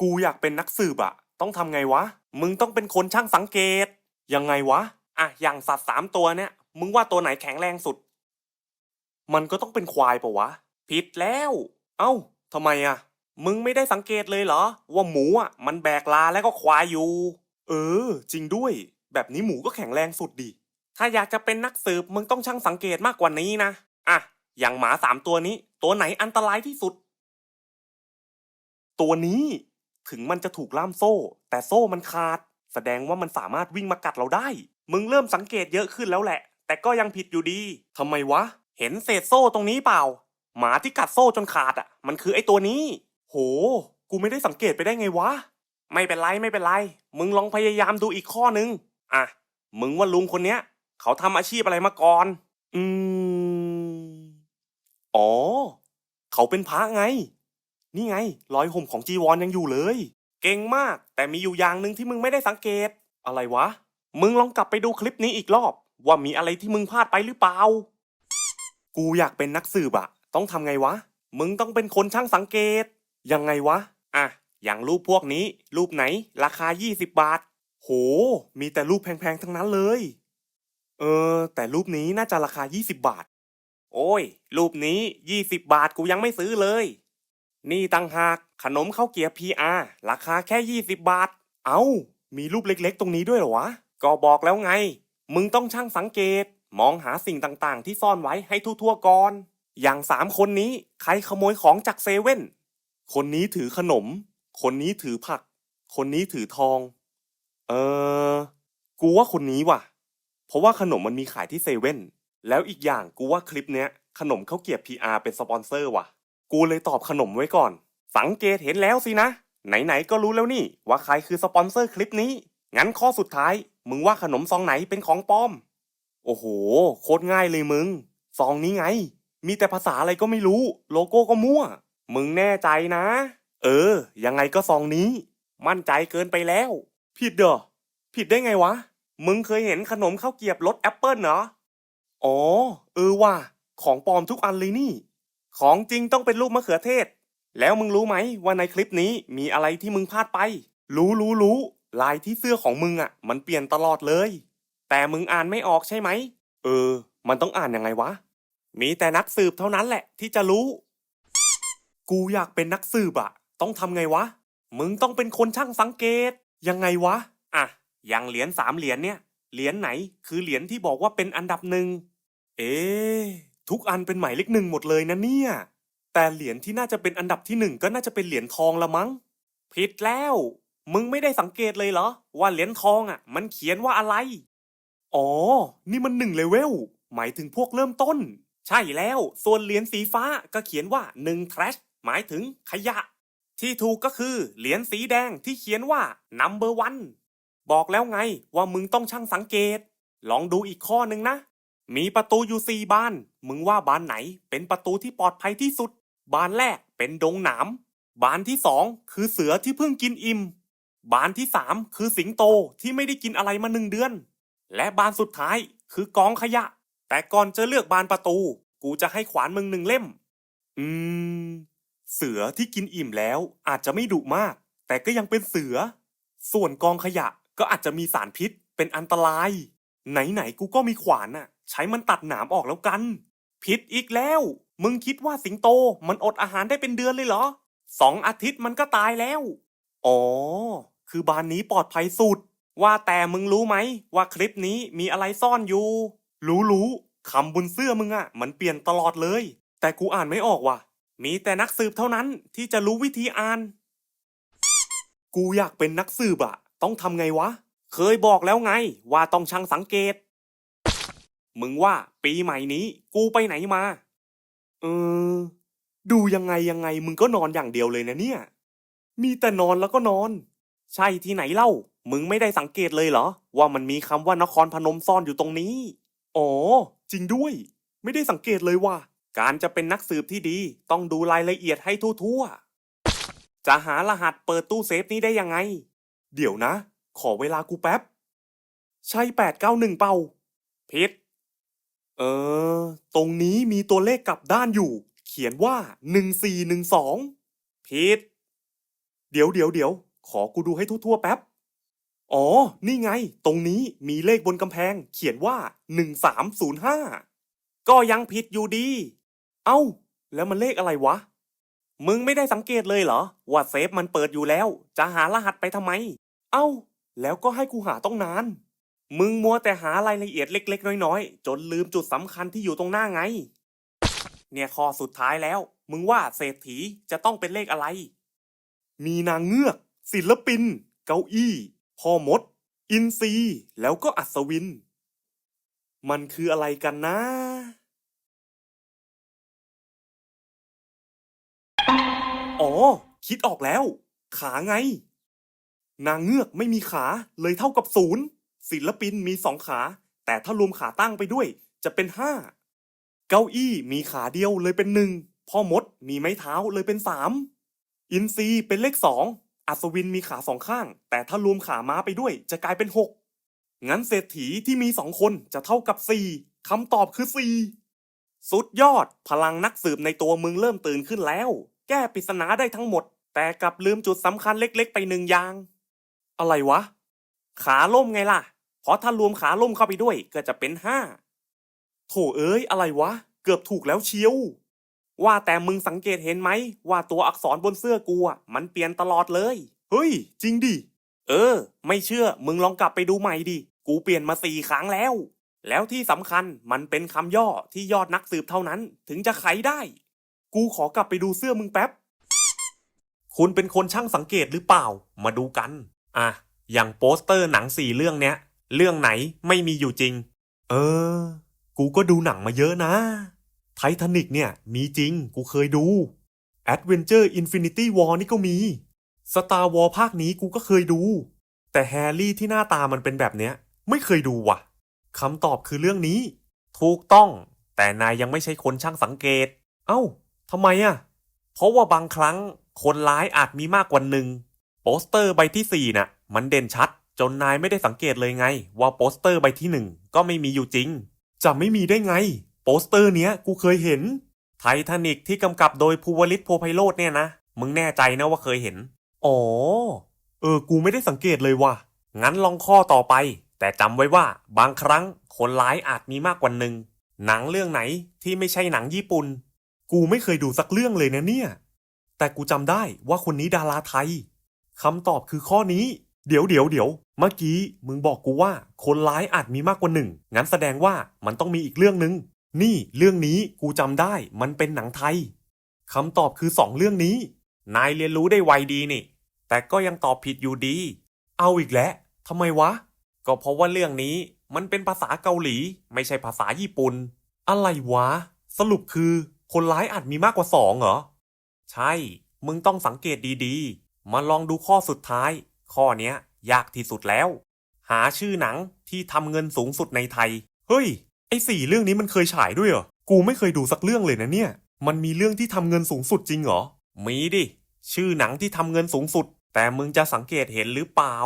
กูอยากเป็นนักสืบอะต้องทำไงวะ มึงต้องเป็นคนช่างสังเกต ยังไงวะ อะ อย่างสัตว์สามตัวเนี่ย มึงว่าตัวไหนแข็งแรงสุด มันก็ต้องเป็นควายปะวะ ผิดแล้ว เอ้าทำไมอะมึงไม่ได้สังเกตเลยเหรอ ว่าหมูอะมันแบกลาแล้วก็ควายอยู่ เออ จริงด้วย แบบนี้หมูก็แข็งแรงสุดดิถ้าอยากจะเป็นนักสืบมึงต้องช่างสังเกตมากกว่านี้นะอะอย่างหมาสามตัวนี้ ตัวไหนอันตรายที่สุด ตัวนี้ ถึงมันจะถูกล่ามโซ่ แต่โซ่มันขาด แสดงว่ามันสามารถวิ่งมากัดเราได้ มึงเริ่มสังเกตเยอะขึ้นแล้วแหละ แต่ก็ยังผิดอยู่ดีทำไมวะ เห็นเศษโซ่ตรงนี้เปล่า หมาที่กัดโซ่จนขาดอะ มันคือไอ้ตัวนี้ โห กูไม่ได้สังเกตไปได้ไงวะ ไม่เป็นไรไม่เป็นไร มึงลองพยายามดูอีกข้อนึง อะ มึงว่าลุงคนเนี้ย เขาทำอาชีพอะไรมาก่อน อืม อ๋อ เขาเป็นพระไง นี่ไง รอยห่มของจีวรยังอยู่เลย เก่งมาก แต่มีอยู่อย่างหนึ่งที่มึงไม่ได้สังเกต อะไรวะ มึงลองกลับไปดูคลิปนี้อีกรอบ ว่ามีอะไรที่มึงพลาดไปหรือเปล่า กูอยากเป็นนักสืบอะต้องทำไงวะ มึงต้องเป็นคนช่างสังเกต ยังไงวะ อะ อย่างรูปพวกนี้ รูปไหน ราคา 20 บาท โห มีแต่รูปแพงๆ ทั้งนั้นเลย เออ แต่รูปนี้น่าจะราคา 20 บาท โอ้ย รูปนี้ 20 บาทกูยังไม่ซื้อเลย นี่ตั้งหากขนมข้าวเกียบ PR ราคาแค่ 20 บาท เอา้า มีรูปเล็กๆ ตรงนี้ด้วยเหรอวะ ก็บอกแล้วไง มึงต้องช่างสังเกต มองหาสิ่งต่างๆ ที่ซ่อนไว้ให้ทั่วๆก่อน อย่างสามคนนี้ใครขโมยของจากเซเว่น คนนี้ถือขนม คนนี้ถือผัก คนนี้ถือทอง เออ กูว่าคนนี้ว่ะ เพราะว่าขนมมันมีขายที่เซเว่น แล้วอีกอย่างกูว่าคลิปเนี้ยขนมข้าวเกียบ PR เป็นสปอนเซอร์ว่ะ กูเลยตอบขนมไว้ก่อน สังเกตเห็นแล้วสินะ ไหนๆก็รู้แล้วนี่ ว่าใครคือสปอนเซอร์คลิปนี้ งั้นข้อสุดท้าย มึงว่าขนมซองไหนเป็นของปลอม โอ้โห โคตรง่ายเลยมึง ซองนี้ไง มีแต่ภาษาอะไรก็ไม่รู้ โลโก้ก็มั่ว มึงแน่ใจนะ เออ ยังไงก็ซองนี้ มั่นใจเกินไปแล้ว ผิดเด้อผิดได้ไงวะ มึงเคยเห็นขนมข้าวเกียบรสแอปเปิลเหรอ อ๋อ เออว่ะ ของปลอมทุกอันเลยนี่ ของจริงต้องเป็นรูปมะเขือเทศ แล้วมึงรู้ไหมว่าในคลิปนี้มีอะไรที่มึงพลาดไป รู้รู้รู้ลายที่เสื้อของมึงอะ มันเปลี่ยนตลอดเลย แต่มึงอ่านไม่ออกใช่ไหม เออ มันต้องอ่านยังไงวะ มีแต่นักสืบเท่านั้นแหละที่จะรู้ กูอยากเป็นนักสืบอะต้องทำไงวะ มึงต้องเป็นคนช่างสังเกต ยังไงวะ อะ อย่างเหรียญสามเหรียญเนี่ย เหรียญไหน คือเหรียญที่บอกว่าเป็นอันดับหนึ่ง เอ๊ะ ทุกอันเป็นหมายเลขหนึ่งหมดเลยนะเนี่ย แต่เหรียญที่น่าจะเป็นอันดับที่หนึ่งก็น่าจะเป็นเหรียญทองละมั้ง ผิดแล้ว มึงไม่ได้สังเกตเลยเหรอ ว่าเหรียญทองอะ มันเขียนว่าอะไร อ๋อ นี่มันหนึ่งเลเวล หมายถึงพวกเริ่มต้น ใช่แล้ว ส่วนเหรียญสีฟ้าก็เขียนว่าหนึ่ง trash หมายถึงขยะ ที่ถูกก็คือเหรียญสีแดงที่เขียนว่า number one บอกแล้วไงว่ามึงต้องช่างสังเกต ลองดูอีกข้อหนึ่งนะ มีประตูอยู่สี่บาน มึงว่าบานไหน เป็นประตูที่ปลอดภัยที่สุด บานแรกเป็นดงหนาม บานที่สองคือเสือที่เพิ่งกินอิ่ม บานที่สามคือสิงโตที่ไม่ได้กินอะไรมาหนึ่งเดือน และบานสุดท้ายคือกองขยะ แต่ก่อนจะเลือกบานประตู กูจะให้ขวานมึงหนึ่งเล่ม อืม เสือที่กินอิ่มแล้วอาจจะไม่ดุมาก แต่ก็ยังเป็นเสือ ส่วนกองขยะก็อาจจะมีสารพิษเป็นอันตราย ไหนๆกูก็มีขวานน่ะ ใช้มันตัดหนามออกแล้วกัน ผิดอีกแล้ว มึงคิดว่าสิงโตมันอดอาหารได้เป็นเดือนเลยเหรอสองอาทิตย์มันก็ตายแล้ว อ๋อ คือบานนี้ปลอดภัยสุด ว่าแต่มึงรู้ไหม ว่าคลิปนี้มีอะไรซ่อนอยู่ รู้รู้คำบนเสื้อมึงอะมันเปลี่ยนตลอดเลย แต่กูอ่านไม่ออกว่ะ มีแต่นักสืบเท่านั้นที่จะรู้วิธีอ่าน กูอยากเป็นนักสืบอะต้องทำไงวะ เคยบอกแล้วไงว่าต้องช่างสังเกต มึงว่าปีใหม่นี้ กูไปไหนมา เออ ดูยังไงยังไงมึงก็นอนอย่างเดียวเลยนะเนี่ย มีแต่นอนแล้วก็นอน ใช่ที่ไหนเล่า มึงไม่ได้สังเกตเลยเหรอ ว่ามันมีคำว่านครพนมซ่อนอยู่ตรงนี้ อ๋อ จริงด้วย ไม่ได้สังเกตเลยว่าการจะเป็นนักสืบที่ดี ต้องดูรายละเอียดให้ทั่วๆ จะหารหัสเปิดตู้เซฟนี้ได้ยังไง เดี๋ยวนะ ขอเวลากูแป๊บ ใช่แปดเก้าหนึ่งเป่าผิด เออ ตรงนี้มีตัวเลขกลับด้านอยู่ เขียนว่าหนึ่งสี่หนึ่งสองผิด เดี๋ยวเดี๋ยวเดี๋ยว ขอกูดูให้ทั่วๆแป๊บ อ๋อ นี่ไง ตรงนี้มีเลขบนกำแพง เขียนว่าหนึ่งสามศูนย์ห้าก็ยังผิดอยู่ดี เอ้า แล้วมันเลขอะไรวะ มึงไม่ได้สังเกตเลยเหรอ ว่าเซฟมันเปิดอยู่แล้ว จะหารหัสไปทำไม เอ้า แล้วก็ให้กูหาต้องนาน มึงมัวแต่หารายละเอียดเล็ก ๆ น้อยๆ จนลืมจุดสำคัญที่อยู่ตรงหน้าไง เนี่ยข้อสุดท้ายแล้ว มึงว่าเศรษฐีจะต้องเป็นเลขอะไร มีนางเงือก ศิลปิน เก้าอี้ พ่อมด อินทรีแล้วก็อัศวิน มันคืออะไรกันนะอ๋อ คิดออกแล้ว ขาไง นางเงือกไม่มีขาเลยเท่ากับศูนย์ ศิลปินมีสองขา แต่ถ้ารวมขาตั้งไปด้วย จะเป็นห้าเก้าอี้มีขาเดียวเลยเป็นหนึ่งพ่อมดมีไม้เท้าเลยเป็นสามอินทรีเป็นเลขสองอัศวินมีขาสองข้าง แต่ถ้ารวมขาม้าไปด้วย จะกลายเป็นหกงั้นเศรษฐีที่มีสองคนจะเท่ากับสี่คำตอบคือสี่สุดยอด พลังนักสืบในตัวมึงเริ่มตื่นขึ้นแล้ว แก้ปริศนาได้ทั้งหมด แต่กลับลืมจุดสำคัญเล็กๆ ไปหนึ่งอย่าง อะไรวะ ขาล่มไงล่ะ เพราะถ้ารวมขาล่มเข้าไปด้วยก็จะเป็นห้าโถเอ้ยอะไรวะ เกือบถูกแล้วเชียว ว่าแต่มึงสังเกตเห็นไหม ว่าตัวอักษรบนเสื้อกูอะมันเปลี่ยนตลอดเลย เฮ้ย จริงดิ เออ ไม่เชื่อมึงลองกลับไปดูใหม่ดิ กูเปลี่ยนมาสี่ครั้งแล้ว แล้วที่สำคัญมันเป็นคำย่อที่ยอดนักสืบเท่านั้น ถึงจะไขได้ กูขอกลับไปดูเสื้อมึงแป๊บ คุณเป็นคนช่างสังเกตหรือเปล่า มาดูกัน อะ อย่างโปสเตอร์หนังสี่เรื่องเนี้ย เรื่องไหนไม่มีอยู่จริง เออ กูก็ดูหนังมาเยอะนะไททานิกเนี่ย มีจริง กูเคยดู Adventure Infinity War นี่ก็มี Star War ภาคนี้กูก็เคยดู แต่แฮร์รี่ที่หน้าตามันเป็นแบบเนี้ย ไม่เคยดูว่ะคำตอบคือเรื่องนี้ ถูกต้อง แต่นายยังไม่ใช่คนช่างสังเกต เอ้าทำไมอะ เพราะว่าบางครั้งคนร้ายอาจมีมากกว่าหนึ่งโปสเตอร์ใบที่สี่น่ะ มันเด่นชัด จนนายไม่ได้สังเกตเลยไง ว่าโปสเตอร์ใบที่หนึ่งก็ไม่มีอยู่จริง จะไม่มีได้ไง โปสเตอร์เนี้ยกูเคยเห็น ไททานิกที่กำกับโดยภูวลิตโพไพโรธเนี่ยนะ มึงแน่ใจนะว่าเคยเห็น อ๋อ เออ กูไม่ได้สังเกตเลยว่ะ งั้นลองข้อต่อไป แต่จำไว้ว่าบางครั้งคนร้ายอาจมีมากกว่าหนึ่ง หนังเรื่องไหนที่ไม่ใช่หนังญี่ปุ่น กูไม่เคยดูสักเรื่องเลยนะเนี่ย แต่กูจำได้ว่าคนนี้ดาราไทยคำตอบคือข้อนี้ เดี๋ยวเดี๋ยวเดี๋ยวเมื่อกี้มึงบอกกูว่า คนร้ายอาจมีมากกว่าหนึ่งงั้นแสดงว่ามันต้องมีอีกเรื่องหนึ่งนี่เรื่องนี้กูจำได้มันเป็นหนังไทยคำตอบคือสองเรื่องนี้ นายเรียนรู้ได้ไวดีนี่ แต่ก็ยังตอบผิดอยู่ดี เอาอีกแล้วทำไมวะ ก็เพราะว่าเรื่องนี้มันเป็นภาษาเกาหลี ไม่ใช่ภาษาญี่ปุ่น อะไรวะ สรุปคือ คนร้ายอาจมีมากกว่าสองเหรอ ใช่ มึงต้องสังเกตดีๆ มาลองดูข้อสุดท้าย ข้อเนี้ยยากที่สุดแล้ว หาชื่อหนังที่ทำเงินสูงสุดในไทย เฮ้ย ไอ้สี่เรื่องนี้มันเคยฉายด้วยเหรอ กูไม่เคยดูสักเรื่องเลยนะเนี่ย มันมีเรื่องที่ทำเงินสูงสุดจริงเหรอ มีดิ ชื่อหนังที่ทำเงินสูงสุด แต่มึงจะสังเกตเห็นหรือเปล่า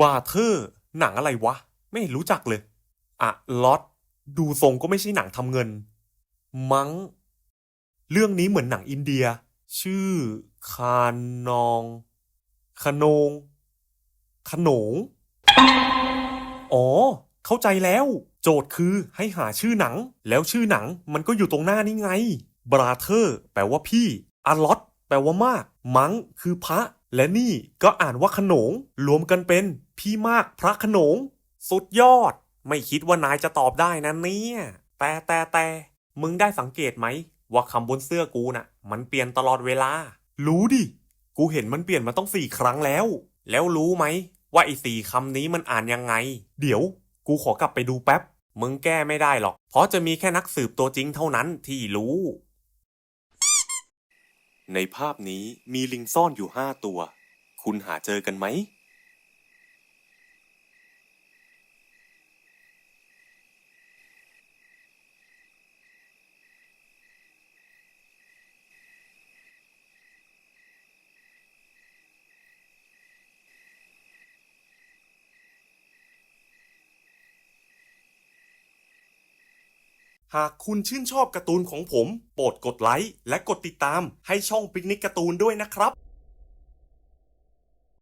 บาเทอร์ หนังอะไรวะ ไม่รู้จักเลย อะล็อต ดูทรงก็ไม่ใช่หนังทำเงิน มัง้ง เรื่องนี้เหมือนหนังอินเดีย ชื่อ คานนอง ขนง ขนง อ๋อ เข้าใจแล้ว โจทย์คือให้หาชื่อหนัง แล้วชื่อหนังมันก็อยู่ตรงหน้านี่ไง บราเธอร์ แปลว่าพี่อาล็อตแปลว่ามาก มังคือพระ และนี่ก็อ่านว่าขนง รวมกันเป็น พี่มากพระขนง สุดยอด ไม่คิดว่านายจะตอบได้นะเนี่ย แต่แต่แต่มึงได้สังเกตไหม ว่าคำบนเสื้อกูน่ะ มันเปลี่ยนตลอดเวลา รู้ดิ กูเห็นมันเปลี่ยนมาต้องสี่ครั้งแล้ว แล้วรู้ไหม ว่าไอ้สี่คำนี้มันอ่านยังไง เดี๋ยว กูขอกลับไปดูแป๊บ มึงแก้ไม่ได้หรอก เพราะจะมีแค่นักสืบตัวจริงเท่านั้นที่รู้ ในภาพนี้มีลิงซ่อนอยู่ห้าตัว คุณหาเจอกันไหม หากคุณชื่นชอบการ์ตูนของผม โปรดกดไลค์และกดติดตามให้ช่องปิกนิกการ์ตูนด้วยนะครับ